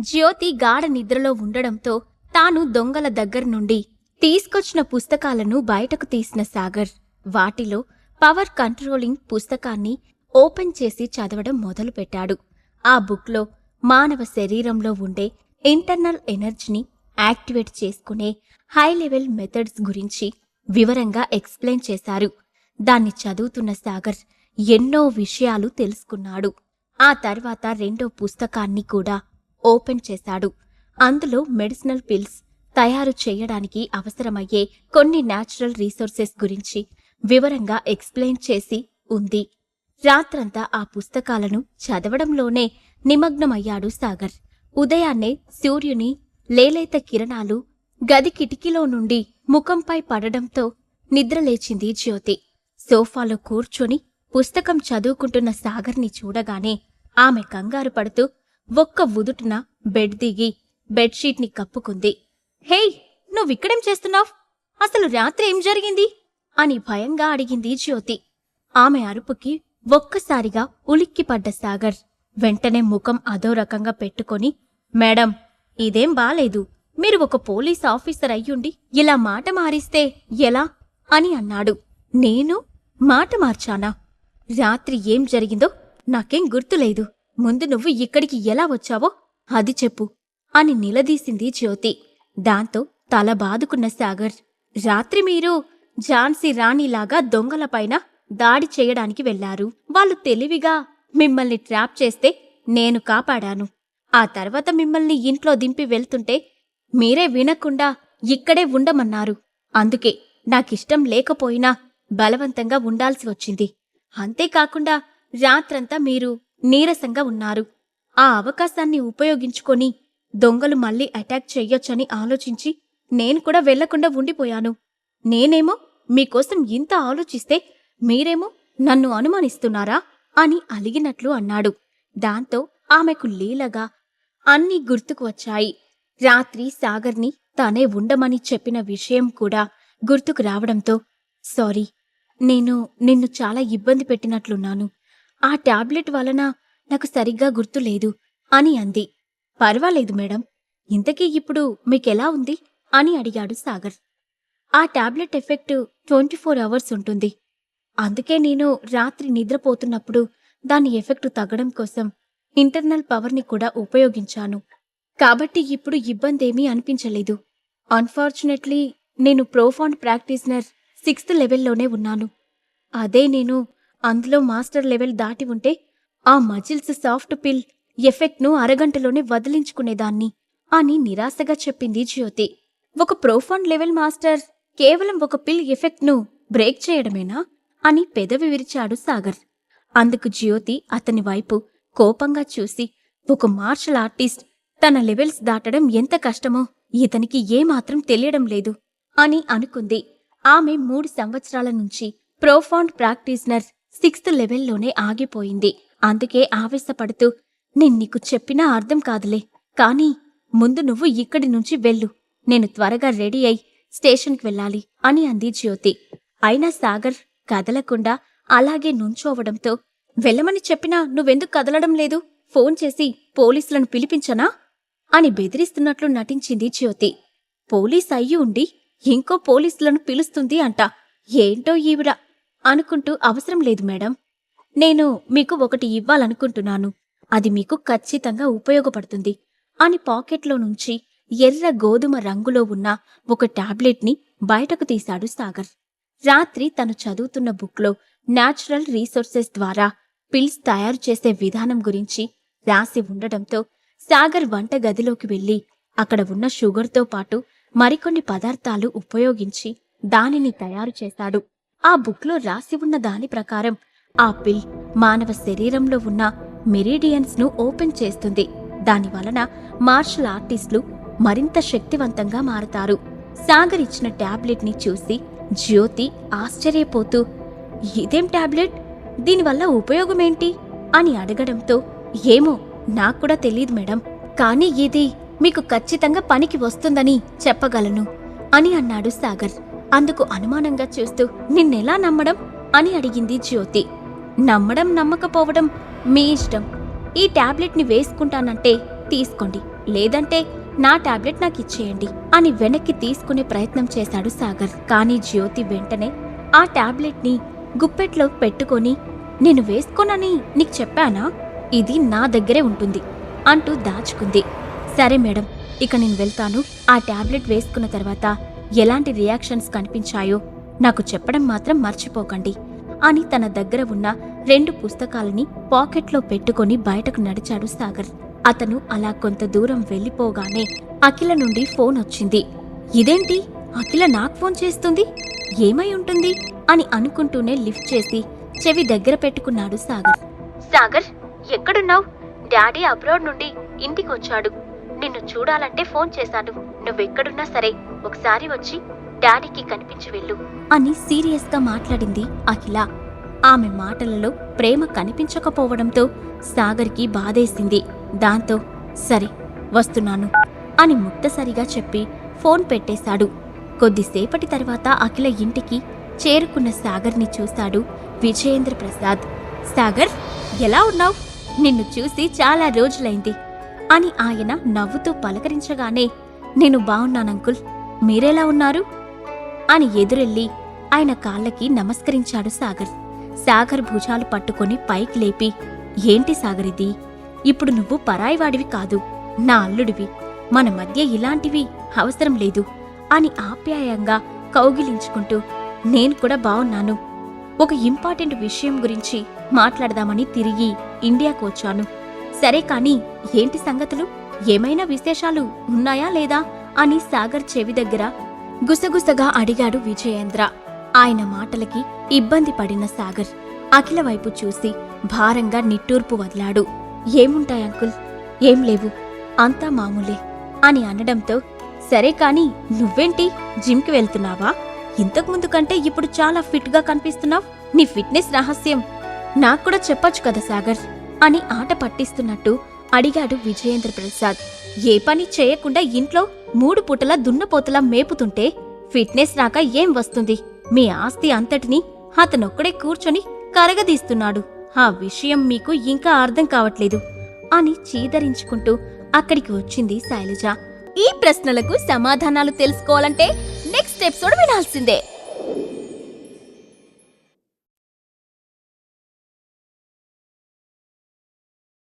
జ్యోతి గాఢ నిద్రలో ఉండడంతో తాను దొంగల దగ్గర నుండి తీసుకొచ్చిన పుస్తకాలను బయటకు తీసిన సాగర్. వాటిలో పవర్ కంట్రోలింగ్ పుస్తకాన్ని ఓపెన్ చేసి చదవడం మొదలుపెట్టాడు. ఆ బుక్లో మానవ శరీరంలో ఉండే ఇంటర్నల్ ఎనర్జీని యాక్టివేట్ చేసుకునే హై లెవెల్ మెథడ్స్ గురించి వివరంగా ఎక్స్ప్లెయిన్ చేశారు. దాన్ని చదువుతున్న సాగర్ ఎన్నో విషయాలు తెలుసుకున్నాడు. ఆ తర్వాత రెండో పుస్తకాన్ని కూడా ఓపెన్ చేశాడు. అందులో మెడిసినల్ పిల్స్ తయారు చేయడానికి అవసరమయ్యే కొన్ని న్యాచురల్ రీసోర్సెస్ గురించి వివరంగా ఎక్స్ప్లెయిన్ చేసి ఉంది. రాత్రంతా ఆ పుస్తకాలను చదవడంలోనే నిమగ్నమయ్యాడు సాగర్. ఉదయాన్నే సూర్యుని లేలేత కిరణాలు గది కిటికీలో నుండి ముఖంపై పడడంతో నిద్రలేచింది జ్యోతి. సోఫాలో కూర్చొని పుస్తకం చదువుకుంటున్న సాగర్ని చూడగానే ఆమె కంగారు పడుతూ ఒక్క ఉదుటున బెడ్ దిగి బెడ్షీట్ని కప్పుకుంది. హేయ్ నువ్విక్కడేం చేస్తున్నావ్? అసలు రాత్రి ఏం జరిగింది? అని భయంగా అడిగింది జ్యోతి. ఆమె అరుపుకి ఒక్కసారిగా ఉలిక్కిపడ్డ సాగర్ వెంటనే ముఖం అదో రకంగా పెట్టుకొని మేడం ఇదేం బాలేదు. మీరు ఒక పోలీస్ ఆఫీసర్ అయ్యుండి ఇలా మాట మారిస్తే ఎలా? అని అన్నాడు. నేను మాట మార్చానా? రాత్రి ఏం జరిగిందో నాకేం గుర్తులేదు. ముందు నువ్వు ఇక్కడికి ఎలా వచ్చావో అది చెప్పు అని నిలదీసింది జ్యోతి. దాంతో తల బాదుకున్న సాగర్ రాత్రి మీరు ఝాన్సీ రాణిలాగా దొంగలపైన దాడి చేయడానికి వెళ్ళారు. వాళ్ళు తెలివిగా మిమ్మల్ని ట్రాప్ చేస్తే నేను కాపాడాను. ఆ తర్వాత మిమ్మల్ని ఇంట్లో దింపి వెళ్తుంటే మీరే వినకుండా ఇక్కడే ఉండమన్నారు. అందుకే నాకిష్టం లేకపోయినా బలవంతంగా ఉండాల్సి వచ్చింది. అంతేకాకుండా రాత్రంతా మీరు నీరసంగా ఉన్నారు. ఆ అవకాశాన్ని ఉపయోగించుకొని దొంగలు మళ్ళీ అటాక్ చెయ్యొచ్చని ఆలోచించి నేను కూడా వెళ్ళకుండా ఉండిపోయాను. నేనేమో మీకోసం ఇంత ఆలోచిస్తే మీరేమో నన్ను అనుమానిస్తున్నారా అని అలిగినట్లు అన్నాడు. దాంతో ఆమెకు లీలగా అన్నీ గుర్తుకు వచ్చాయి. రాత్రి సాగర్ని తానే ఉండమని చెప్పిన విషయం కూడా గుర్తుకు రావడంతో సారీ నేను నిన్ను చాలా ఇబ్బంది పెట్టినట్లున్నాను. ఆ టాబ్లెట్ వలన నాకు సరిగ్గా గుర్తులేదు అని అంది. పర్వాలేదు మేడం ఇంతకీ ఇప్పుడు మీకెలా ఉంది అని అడిగాడు సాగర్. ఆ tablet effect twenty four hours ఉంటుంది. అందుకే నేను రాత్రి నిద్రపోతున్నప్పుడు దాని ఎఫెక్ట్ తగ్గడం కోసం ఇంటర్నల్ పవర్ని కూడా ఉపయోగించాను. కాబట్టి ఇప్పుడు ఇబ్బందేమీ అనిపించలేదు. అన్ఫార్చునేట్లీ నేను ప్రోఫాండ్ ప్రాక్టీస్నర్ సిక్స్త్ లెవెల్లోనే ఉన్నాను. అదే నేను అందులో మాస్టర్ లెవెల్ దాటి ఉంటే ఆ మజిల్స్ సాఫ్ట్ పిల్ ఎఫెక్ట్ను అరగంటలోనే వదిలించుకునేదాన్ని అని నిరాశగా చెప్పింది జ్యోతి. ఒక ప్రోఫాండ్ లెవెల్ మాస్టర్ కేవలం ఒక పిల్ ఎఫెక్ట్ను బ్రేక్ చేయడమేనా అని పెదవి విరిచాడు సాగర్. అందుకు జ్యోతి అతని వైపు కోపంగా చూసి ఒక మార్షల్ ఆర్టిస్ట్ తన లెవెల్స్ దాటడం ఎంత కష్టమో ఇతనికి ఏమాత్రం తెలియడం లేదు అని అనుకుంది. ఆమె మూడు సంవత్సరాల నుంచి ప్రోఫాండ్ ప్రాక్టీస్నర్ సిక్స్త్ లెవెల్లోనే ఆగిపోయింది. అందుకే ఆవేశపడుతూ నేను నీకు చెప్పినా అర్థం కాదులే. కానీ ముందు నువ్వు ఇక్కడి నుంచి వెళ్ళు. నేను త్వరగా రెడీ అయి స్టేషన్కి వెళ్ళాలి అని అంది జ్యోతి. అయినా సాగర్ కదలకుండా అలాగే నుంచోవడంతో వెళ్ళమని చెప్పినా నువ్వెందుకు కదలడం లేదు? ఫోన్ చేసి పోలీసులను పిలిపించనా? అని బెదిరిస్తున్నట్లు నటించింది జ్యోతి. పోలీస్ అయ్యి ఉండి ఇంకో పోలీసులను పిలుస్తుంది అంట. ఏంటో ఈవిడ? అనుకుంటూ అవసరం లేదు మేడం. నేను మీకు ఒకటి ఇవ్వాలనుకుంటున్నాను. అది మీకు ఖచ్చితంగా ఉపయోగపడుతుంది. అని పాకెట్లో నుంచి ఎర్ర గోధుమ రంగులో ఉన్న ఒక టాబ్లెట్ని బయటకు తీశాడు సాగర్. రాత్రి తను చదువుతున్న బుక్లో న్యాచురల్ రీసోర్సెస్ ద్వారా పిల్స్ తయారు చేసే విధానం గురించి రాసి ఉండడంతో సాగర్ వంటగదిలోకి వెళ్ళి అక్కడ ఉన్న షుగర్తో పాటు మరికొన్ని పదార్థాలు ఉపయోగించి దానిని తయారు చేశాడు. ఆ బుక్లో రాసి ఉన్న దాని ప్రకారం ఆ పిల్ మానవ శరీరంలో ఉన్న మెరీడియన్స్ను ఓపెన్ చేస్తుంది. దాని వలన మార్షల్ ఆర్టిస్టులు మరింత శక్తివంతంగా మారతారు. సాగర్ ఇచ్చిన ట్యాబ్లెట్ని చూసి జ్యోతి ఆశ్చర్యపోతూ ఇదేం టాబ్లెట్? దీనివల్ల ఉపయోగమేంటి? అని అడగడంతో ఏమో నాకు కూడా తెలియదు మేడం. కానీ ఇది మీకు ఖచ్చితంగా పనికి వస్తుందని చెప్పగలను అని అన్నాడు సాగర్. అందుకు అనుమానంగా చూస్తూ నిన్నెలా నమ్మడం? అని అడిగింది జ్యోతి. నమ్మడం నమ్మకపోవడం మీ ఇష్టం. ఈ టాబ్లెట్ని వేసుకుంటానంటే తీసుకోండి. లేదంటే నా టాబ్లెట్ నాకు ఇచ్చేయండి అని వెనక్కి తీసుకునే ప్రయత్నం చేశాడు సాగర్. కానీ జ్యోతి వెంటనే ఆ ట్యాబ్లెట్ని గుప్పెట్లో పెట్టుకొని నేను వేసుకోనని నీకు చెప్పానా? ఇది నా దగ్గరే ఉంటుంది అంటూ దాచుకుంది. సరే మేడం ఇక నేను వెళ్తాను. ఆ టాబ్లెట్ వేసుకున్న తర్వాత ఎలాంటి రియాక్షన్స్ కనిపించాయో నాకు చెప్పడం మాత్రం మర్చిపోకండి. అని తన దగ్గర ఉన్న రెండు పుస్తకాలని పాకెట్లో పెట్టుకొని బయటకు నడిచాడు సాగర్. అతను అలా కొంత దూరం వెళ్ళిపోగానే అఖిల నుండి ఫోన్ వచ్చింది. ఇదేంటి? అఖిల నాకు ఫోన్ చేస్తుంది? ఏమై ఉంటుంది? అని అనుకుంటూనే లిఫ్ట్ చేసి చెవి దగ్గర పెట్టుకున్నాడు సాగర్. సాగర్ ఎక్కడున్నావు? డాడీ అబ్రాడ్ నుండి ఇంటికొచ్చాడు. నిన్ను చూడాలంటే ఫోన్ చేశాను. నువ్వెక్కడున్నా సరే ఒకసారి వచ్చి డాడీకి కనిపించి వెళ్ళు. అని సీరియస్గా మాట్లాడింది అఖిల. ఆమె మాటలలో ప్రేమ కనిపించకపోవడంతో సాగర్కి బాధేసింది. దాంతో సరే వస్తున్నాను అని ముక్తసరిగా చెప్పి ఫోన్ పెట్టేశాడు. కొద్దిసేపటి తర్వాత అఖిల ఇంటికి చేరుకున్న సాగర్ని చూశాడు విజయేంద్ర ప్రసాద్ సాగర్ ఎలా ఉన్నావు? నిన్ను చూసి చాలా రోజులైంది. అని ఆయన నవ్వుతూ పలకరించగానే నేను బావున్నానంకుల్ మీరెలా ఉన్నారు? అని ఎదురెళ్ళి ఆయన కాళ్ళకి నమస్కరించాడు సాగర్. సాగర్ భుజాలు పట్టుకొని పైకి లేపి ఏంటి సాగర్ ఇది? ఇప్పుడు నువ్వు పరాయివాడివి కాదు. నా అల్లుడివి. మన మధ్య ఇలాంటివి అవసరం లేదు అని ఆప్యాయంగా కౌగిలించుకుంటూ నేను కూడా బావున్నాను. ఒక ఇంపార్టెంట్ విషయం గురించి మాట్లాడదామని తిరిగి ఇండియాకు వచ్చాను. సరే కాని ఏంటి సంగతులు? ఏమైనా విశేషాలు ఉన్నాయా లేదా? అని సాగర్ చెవి దగ్గర గుసగుసగా అడిగాడు విజయేంద్ర. ఆయన మాటలకి ఇబ్బంది పడిన సాగర్ అఖిల వైపు చూసి భారంగా నిట్టూర్పు వదిలాడు. ఏముంటాయి అంకుల్? ఏం లేవు. అంతా మామూలే అని అనడంతో సరే కాని నువ్వేంటి? జిమ్కి వెళ్తున్నావా? ఇంతకుముందు కంటే ఇప్పుడు చాలా ఫిట్గా కనిపిస్తున్నావు. నీ ఫిట్నెస్ రహస్యం. నాకు కూడా చెప్పొచ్చు కదా సాగర్. అని ఆట పట్టిస్తున్నట్టు అడిగాడు విజయేంద్ర ప్రసాద్. ఏ పని చేయకుండా ఇంట్లో మూడు పూటల దున్నపోతలా మేపుతుంటే ఫిట్నెస్ రాక ఏం వస్తుంది? మీ ఆస్తి అంతటినీ అతనొక్కడే కూర్చొని కరగదీస్తున్నాడు. ఆ విషయం మీకు ఇంకా అర్థం కావట్లేదు అని చీదరించుకుంటూ అక్కడికి వచ్చింది శైలజ. ఈ ప్రశ్నలకు సమాధానాలు తెలుసుకోవాలంటే నెక్స్ట్ ఎపిసోడ్ వినాల్సిందే.